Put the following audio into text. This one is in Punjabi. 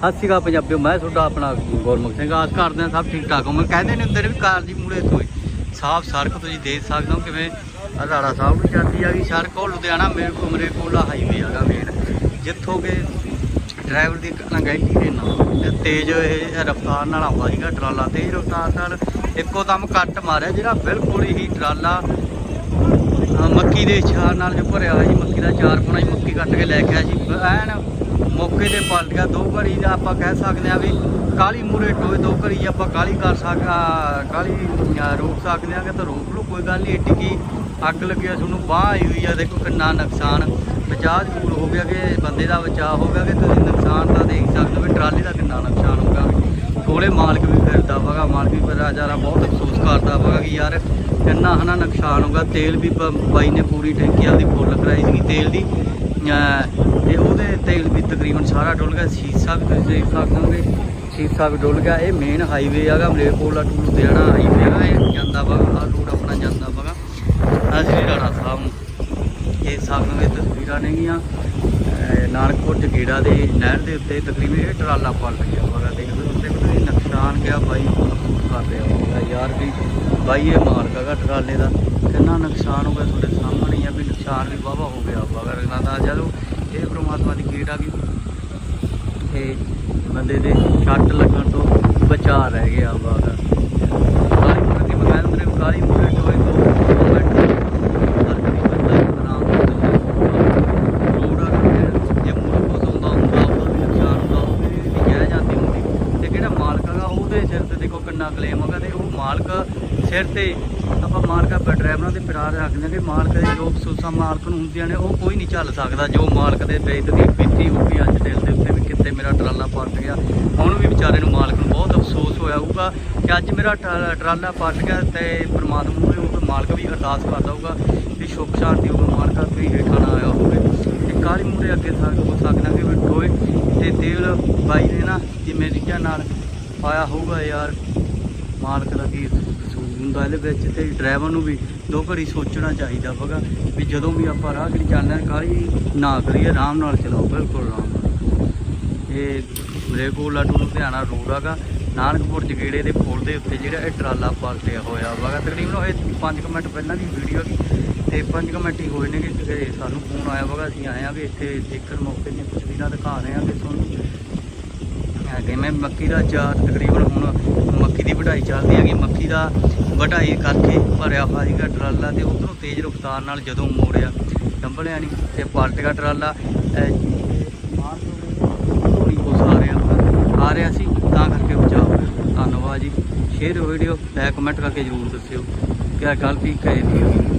ਸਤਿ ਸ਼੍ਰੀ ਅਕਾਲ ਪੰਜਾਬੀਓ, ਮੈਂ ਤੁਹਾਡਾ ਆਪਣਾ ਗੁਰਮੁਖ ਸਿੰਘ, ਆਸ ਕਰਦੇ ਹਾਂ ਸਭ ਠੀਕ ਠਾਕ ਹੋ ਕਹਿੰਦੇ ਨੇ ਹੁੰਦੇ ਨੇ ਵੀ ਕਾਰ ਦੀ ਮੂਰੇ ਤੋਂ ਸਾਫ਼ ਸੜਕ ਤੁਸੀਂ ਦੇਖ ਸਕਦੇ ਹੋ ਕਿਵੇਂ ਅਧਾਰਾ ਸਾਹਿਬ ਨੂੰ ਜਾਂਦੀ ਆ ਗਈ। ਸੜਕ ਉਹ ਲੁਧਿਆਣਾ ਮੇਰੇ ਕੋਮਰੇ ਕੋਲਾ ਹਾਈਵੇ ਆਗਾ ਮੇਨ ਜਿੱਥੋਂ ਕਿ ਡਰਾਈਵਰ ਦੀ ਅਣਗਹਿਲੀ ਦੇ ਨਾਲ ਤੇਜ਼ ਇਹ ਰਫ਼ਤਾਰ ਨਾਲ ਆਉਂਦਾ ਸੀਗਾ ਟਰਾਲਾ। ਤੇਜ਼ ਰਫ਼ਤਾਰ ਨਾਲ ਇੱਕੋ ਦਮ ਕੱਟ ਮਾਰਿਆ, ਜਿਹੜਾ ਬਿਲਕੁਲ ਹੀ ਟਰਾਲਾ ਮੱਕੀ ਦੇ ਛਾਰ ਨਾਲ ਜੋ ਭਰਿਆ ਹੋਇਆ ਸੀ, ਮੱਕੀ ਦਾ ਚਾਰ ਪੁਣਾ ਹੀ ਮੱਕੀ ਕੱਟ ਕੇ ਲੈ ਕੇ ਆਇਆ ਸੀ। ਐਨ ਮੌਕੇ ਤੇ ਪਲਟ ਗਿਆ ਦੋ ਘੜੀ ਦਾ ਆਪਾਂ ਕਹਿ ਸਕਦੇ ਆ ਵੀ ਕਾਲੀ ਮੂਰੇ ਟੋਏ ਦੋ ਘੜੀ ਆਪਾਂ ਕਾਲੀ ਕਰ ਸਕਾ ਕਾਲੀ ਰੋਕ ਸਕਦੇ ਆ ਕਿ ਤਾਂ ਰੋਕ ਲਓ, ਕੋਈ ਗੱਲ ਨਹੀਂ, ਏਡੀ ਕੀ ਅੱਗ ਲੱਗਿਆ ਤੁਹਾਨੂੰ ਬਾਹ ਆਈ ਹੋਈ ਆ, ਦੇਖੋ ਕਿੰਨਾ ਨੁਕਸਾਨ। ਬਚਾਅ ਜ਼ਰੂਰ ਹੋ ਗਿਆ ਕਿ ਬੰਦੇ ਦਾ ਬਚਾਅ ਹੋ ਗਿਆ ਕਿ ਤੁਸੀਂ ਨੁਕਸਾਨ ਤਾਂ ਦੇਖ ਸਕਦੇ ਹੋ ਵੀ ਟਰਾਲੀ ਦਾ ਕਿੰਨਾ ਨੁਕਸਾਨ ਹੋਗਾ ਕੋਲੇ ਮਾਲਕ ਵੀ ਫਿਰਦਾ ਵਗਾ, ਮਾਲਕ ਵੀ ਵਿਚਾਰਾ ਬਹੁਤ ਅਫਸੋਸ ਕਰਦਾ ਵਗਾ ਕਿ ਯਾਰ ਕਿੰਨਾ ਹਨਾ ਨੁਕਸਾਨ ਹੋਗਾ ਤੇਲ ਵੀ ਬ- ਬਾਈ ਨੇ ਪੂਰੀ ਟੈਂਕੀ ਆਪਦੀ ਫੁੱਲ ਕਰਾਈ ਸੀਗੀ, ਤੇਲ ਦੀ। ਤੇ ਉਹਦੇ ਤੇਲ ਵੀ ਤਕਰੀਬਨ ਸਾਰਾ ਡੁੱਲ ਗਿਆ, ਸ਼ੀਸ਼ਾ ਵੀ ਤੁਸੀਂ ਦੇਖ ਸਕਦੇ ਹੋਗੇ। ਸ਼ੀਸ਼ਾ ਵੀ ਡੁੱਲ ਗਿਆ, ਇਹ ਮੇਨ ਹਾਈਵੇ ਹੈਗਾ, ਮਲੇਰਕੋਟਲਾ ਟੂ ਲੁਧਿਆਣਾ ਹਾਈਵੇ ਹੈਗਾ, ਇਹ ਜਾਂਦਾ ਵਾ ਆਹ ਰੋਡ ਆਪਣਾ ਜਾਂਦਾ ਵਗਾ ਅਸੀਂ ਰਾਣਾ ਸਾਹਿਬ ਨੂੰ ਇਹ ਸਾਹਮਣੇ ਤਸਵੀਰਾਂ ਨੇਗੀਆਂ। ਅਹ ਨਾਨਕਪੁਰ ਜਗੀੜਾ ਦੇ ਨਹਿਰ ਦੇ ਉੱਤੇ ਤਕਰੀਬਨ ਇਹ ਟਰਾਲਾ ਪਲਟ ਗਿਆ ਵਗਾ ਦੇਖ ਲਓ ਉੱਤੇ ਕੋਈ ਨੁਕਸਾਨ ਗਿਆ ਬਾਈ ਕਰ ਰਿਹਾ ਹੋਗਾ ਯਾਰ ਵੀ ਬਾਈ, ਇਹ ਮਾਲਕ ਹੈਗਾ ਟਰਾਲੇ ਦਾ। ਕਿੰਨਾ ਨੁਕਸਾਨ ਹੋ ਗਿਆ ਤੁਹਾਡੇ ਸਾਹਮਣੇ ਹੀ ਆ ਵੀ ਨੁਕਸਾਨ ਵੀ ਵਾਹਵਾ ਹੋ ਗਿਆ ਵਗਾ ਰਗਨਾ ਤਾਂ ਜਦੋਂ ਇਹ ਪ੍ਰਮਾਤਮਾ ਦੀ ਗੇਟ ਵੀ ਗਈ ਤੇ ਬੰਦੇ ਦੇ ਛੱਟ ਲੱਗਣ ਤੋਂ ਬਚਾ ਰਹਿ ਗਿਆ ਵਗਾ ਕਾਲੀ ਮੂਰੇ ਮਕਾਨ ਅੰਦਰ ਕਾਲੀ ਮੂਰੇ ਟੋਏ ਤੋਂ ਮਿੰਟ ਜੇ ਮੂਰੇ ਨੁਕਸਾਨ ਹੁੰਦਾ, ਉਹ ਵੀ ਜਾਂਦੀ ਹੁੰਦੀ। ਤੇ ਕਿਹੜਾ ਮਾਲਕ ਹੈਗਾ, ਉਹਦੇ ਸਿਰ ਤੇ ਦੇਖੋ ਕਿੰਨਾ ਕਲੇਮ ਹੈਗਾ ਤੇ ਉਹ ਮਾਲਕ ਸਿਰ ਤੇ ਆਪਾਂ ਮਾਲਕ ਆਪਾਂ ਡਰਾਈਵਰਾਂ ਦੇ ਪਿਰਾਰ ਰੱਖਦੇ ਹਾਂ ਕਿ ਮਾਲਕ ਦੇ ਜੋ ਅਫਸੋਸਾਂ ਮਾਲਕ ਨੂੰ ਹੁੰਦੀਆਂ ਨੇ, ਉਹ ਕੋਈ ਨਹੀਂ ਝੱਲ ਸਕਦਾ ਜੋ ਮਾਲਕ ਦੇ ਬੇਇੱਜ਼ਤੀ ਬੀਤੀ ਹੋਊਗੀ ਅੱਜ ਦਿਲ ਦੇ ਉੱਤੇ ਵੀ ਕਿੱਥੇ ਮੇਰਾ ਟਰਾਲਾ ਪਲਟ ਗਿਆ। ਹੁਣ ਵੀ ਵਿਚਾਰੇ ਨੂੰ ਮਾਲਕ ਨੂੰ ਬਹੁਤ ਅਫਸੋਸ ਹੋਇਆ ਹੋਊਗਾ ਕਿ ਅੱਜ ਮੇਰਾ ਟਰਾ- ਟਰਾਲਾ ਪਲਟ ਗਿਆ ਤੇ ਪਰਮਾਤਮਾ ਨੂੰ ਉਹ ਮਾਲਕ ਵੀ ਅਰਦਾਸ ਕਰਦਾ ਹੋਊਗਾ ਕਿ ਸੁੱਖ ਸ਼ਾਂਤੀ ਉਹ ਮਾਲਕਾ ਕੋਈ ਹੇਠਾਂ ਨਾ ਆਇਆ ਹੋਵੇ। ਤੇ ਕਾਲੀ ਮੂਰੇ ਅੱਗੇ ਸਾ ਹੋ ਸਕਦਾ ਕਿ ਬੈਠੋਏ ਤੇ ਤੇਲ ਬਾਈ ਨੇ ਨਾ ਜਿਵੇਂ ਰੀਝਾਂ ਨਾਲ ਆਇਆ ਹੋਊਗਾ ਯਾਰ, ਮਾਲਕ ਦਾ ਕੀ ਹੁੰਦਾ ਇਹਦੇ ਵਿੱਚ ਤੇ ਡਰਾਈਵਰ ਨੂੰ ਵੀ ਦੋ ਘੜੀ ਸੋਚਣਾ ਚਾਹੀਦਾ ਵਗਾ ਵੀ ਜਦੋਂ ਵੀ ਆਪਾਂ ਰਾਹ ਗੜੀ ਚੱਲਣਾ ਕਾਹਲੀ ਨਾ ਕਰੀਏ, ਆਰਾਮ ਨਾਲ ਚਲਾਓ, ਬਿਲਕੁਲ ਆਰਾਮ ਨਾਲ। ਇਹ ਮਰੇਕੋਲਾ ਟੂ ਲੁਧਿਆਣਾ ਰੋਡ ਹੈਗਾ, ਨਾਨਕਪੁਰ ਜਗੇੜੇ ਦੇ ਪੁਲ ਦੇ ਉੱਤੇ ਜਿਹੜਾ ਇਹ ਟਰਾਲਾ ਪਲਟਿਆ ਹੋਇਆ ਵਾ ਤਕਰੀਬਨ ਇਹ 5 ਮਿੰਟ ਪਹਿਲਾਂ ਦੀ ਵੀਡੀਓ ਹੈਗੀ ਤੇ 5 ਮਿੰਟ ਹੀ ਹੋਏ ਨੇ ਕਿ ਸਾਨੂੰ ਫੋਨ ਆਇਆ ਵਗਾ ਅਸੀਂ ਆਏ ਆ ਵੀ ਇੱਥੇ ਦੇਖਣ ਮੌਕੇ ਦੀਆਂ ਤਸਵੀਰਾਂ ਦਿਖਾ ਰਹੇ ਆ ਕਿ ਤੁਹਾਨੂੰ। ਹੈਗੇ ਮੈਂ ਮੱਕੀ ਦਾ ਚਾਰ ਤਕਰੀਬਨ ਹੁਣ ਮੱਕੀ ਦੀ ਵਢਾਈ ਚੱਲਦੀ ਹੈਗੀ। ਮੱਕੀ ਦਾ ਵਢਾਈ ਕਰਕੇ ਭਰਿਆ ਹੋਇਆ ਸੀਗਾ ਟਰਾਲਾ ਤੇ ਉਧਰੋਂ ਤੇਜ਼ ਰਫ਼ਤਾਰ ਨਾਲ ਜਦੋਂ ਮੋੜਿਆ। ਡੰਬਲਿਆ ਨਹੀਂ ਤੇ ਪਲਟ ਗਿਆ ਟਰਾਲਾ ਮਾਰ ਕੁਛ ਆ ਰਿਹਾ ਆ ਰਿਹਾ ਸੀ, ਤਾਂ ਕਰਕੇ ਬਚਾਅ ਹੋਇਆ ਧੰਨਵਾਦ ਜੀ। ਸ਼ੇਅਰ ਵੀਡੀਓ ਲਾਈਕ ਕਮੈਂਟ ਕਰਕੇ ਜਰੂਰ ਦੱਸਿਓ। ਕਿ ਗਲਤੀ ਗੱਲ ਕਹੇ ਦੀ